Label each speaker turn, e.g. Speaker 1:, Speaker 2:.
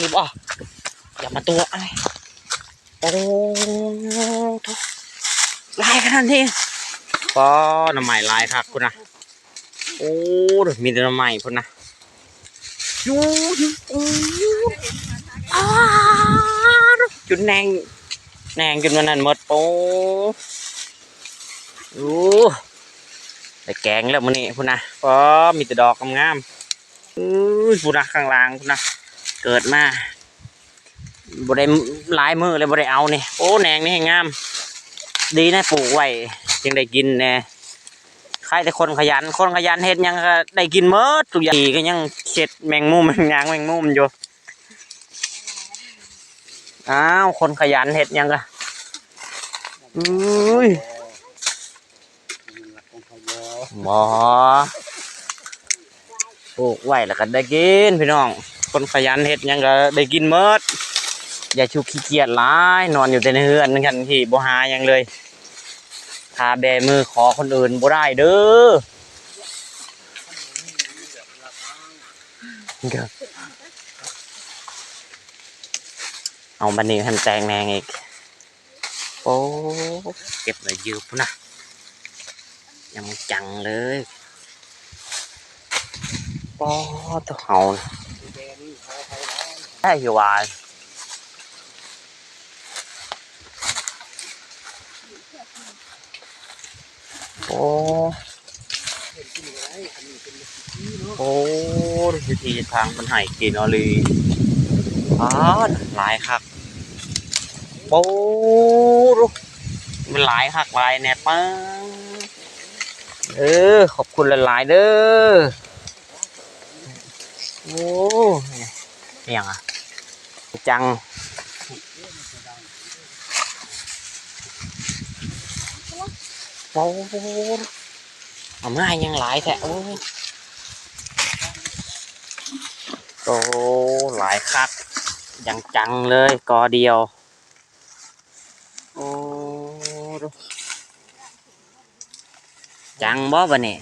Speaker 1: หรือเปล่าอย่ามาตัวอะไรโอ้โถลายขนาดนี้ก็น้ำใหม่ลายครับคุณนะโอ้มีแต่น้ำใหม่พุ่นะยูยูโอ้อ้าจุดแนงแนงจนวันนั้นหมดโอ้โอ้ได้แกงแล้วมื้อนี้พุ่นนะก็มีแต่ดอกงามๆอุ้ยพุ่นะข้างล่างพุ่นนะ เกิดมาบ่ได้หลายมือเลยบ่ได้เอานี่โอ้แหนงนี่งาม ดีนะปลูกไว้ยังได้กินแน่ใครแต่คนขยัน คนขยันเฮ็ดยังก็ได้กินเมดทุกอย่างก็ยังเช็ดแมงมุมแมงยางแมงมุมอยู่อ้าวคนขยันเฮ็ดยังก็อุ้ยหมอปลูกไว้แล้วก็ได้กินพี่น้อง คนขยันเฮ็ดยังก็ได้กินเมดอย่าชุกขี้เกียจหลายนอนอยู่แต่ในเฮือนนั่นกันที่บ่หายังเลยคาแบมือขอคนอื่นบ่ได้เด้อเอาบันนี้ให้มันแตงแนงอีกโอ้เก็บเลยยืบนะยังจังเลยปอตัวเห่า อยู่ว่าโอ้ โอ้วิธีทางมันหายกินเอาเลยอ๋อหลายคักโอ้ดูมันหลายคักหลายแน่ปังเออ ขอบคุณหลายๆเด้อ โอ้ เนี่ยงอะ จังโอ้เอามาให้ยังหลายแท้โอ้โอ้หลายคักยังจังเลยกอเดียว โอ้จังบ่บะเนี่ย